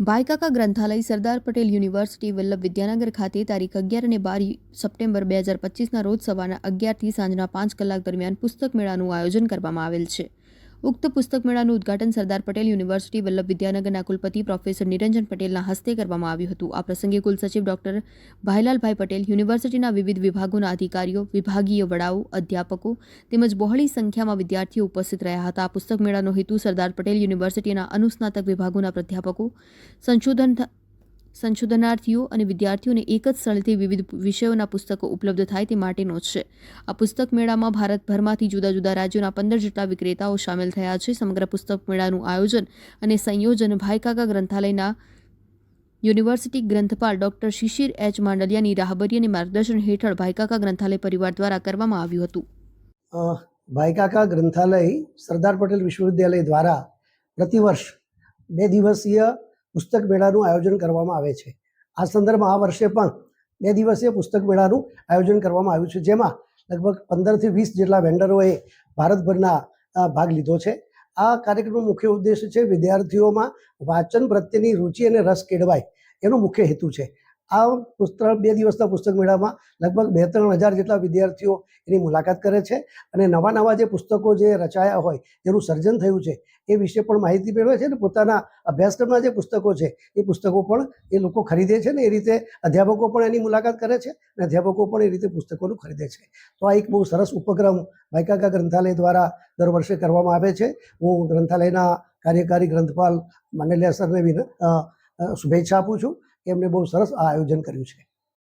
ભાઈકાકા ગ્રંથાલય સરદાર પટેલ યુનિવર્સિટી વલ્લભ વિદ્યાનગર ખાતે તારીખ અગિયાર અને બાર સપ્ટેમ્બર બે હજાર પચીસના રોજ સવારના અગિયારથી સાંજના પાંચ કલાક દરમિયાન પુસ્તક મેળાનું આયોજન કરવામાં આવેલ છે. ઉક્ત પુસ્તક મેળાનું ઉદ્ઘાટન સરદાર પટેલ યુનિવર્સિટી વલ્લભ વિદ્યાનગરના કુલપતિ પ્રોફેસર નિરંજન પટેલના હસ્તે કરવામાં આવ્યું હતું. આ પ્રસંગે કુલસચિવ ડોક્ટર ભાઈલાલભાઈ પટેલ, યુનિવર્સિટીના વિવિધ વિભાગોના અધિકારીઓ, વિભાગીય વડાઓ, અધ્યાપકો તેમજ બહોળી સંખ્યામાં વિદ્યાર્થીઓ ઉપસ્થિત રહ્યા હતા. આ પુસ્તક મેળાનો હેતુ સરદાર પટેલ યુનિવર્સિટીના અનુસ્નાતક વિભાગોના પ્રાધ્યાપકો, સંશોધન સંશોધનાર્થીઓ અને વિદ્યાર્થીઓને એક જ સ્થળેથી વિવિધ વિષયોના પુસ્તકો ઉપલબ્ધ થાય તે માટેનો છે. આ પુસ્તક મેળામાં ભારતભરમાંથી જુદા જુદા રાજ્યોના પંદર જેટલા વિક્રેતાઓ સામેલ થયા છે. સમગ્ર પુસ્તક મેળાનું આયોજન અને સંયોજન ભાઈકાકા ગ્રંથાલયના યુનિવર્સિટી ગ્રંથપાલ ડોક્ટર શિશિર એચ માંડલિયાની રાહબરી અને માર્ગદર્શન હેઠળ ભાઈકાકા ગ્રંથાલય પરિવાર દ્વારા કરવામાં આવ્યું હતું. ભાઈકાકા ગ્રંથાલય સરદાર પટેલ વિશ્વવિદ્યાલય દ્વારા પ્રતિવર્ષ બે દિવસીય પુસ્તક મેળાનું આયોજન કરવામાં આવે છે. આ સંદર્ભમાં આ વર્ષે પણ બે દિવસીય પુસ્તક મેળાનું આયોજન કરવામાં આવ્યું છે, જેમાં લગભગ પંદરથી વીસ જેટલા વેન્ડરોએ ભારતભરના ભાગ લીધો છે. આ કાર્યક્રમનો મુખ્ય ઉદ્દેશ છે વિદ્યાર્થીઓમાં વાંચન પ્રત્યેની રુચિ અને રસ કેળવાય એનો મુખ્ય હેતુ છે. આ પુસ્તક બે દિવસના પુસ્તક મેળામાં લગભગ બે ત્રણ હજાર જેટલા વિદ્યાર્થીઓ એની મુલાકાત કરે છે અને નવા નવા જે પુસ્તકો જે રચાયા હોય, જેનું સર્જન થયું છે, એ વિશે પણ માહિતી મેળવે છે અને પોતાના અભ્યાસક્રમના જે પુસ્તકો છે, એ પુસ્તકો પણ એ લોકો ખરીદે છે ને એ રીતે અધ્યાપકો પણ એની મુલાકાત કરે છે અને અધ્યાપકો પણ એ રીતે પુસ્તકોનું ખરીદે છે. તો આ એક બહુ સરસ ઉપક્રમ ભાઈકાકા ગ્રંથાલય દ્વારા દર વર્ષે કરવામાં આવે છે. હું ગ્રંથાલયના કાર્યકારી ગ્રંથપાલ માંડલિયા સરને શુભેચ્છા આપું છું. એમને બહુ સરસ આ આયોજન કર્યું છે.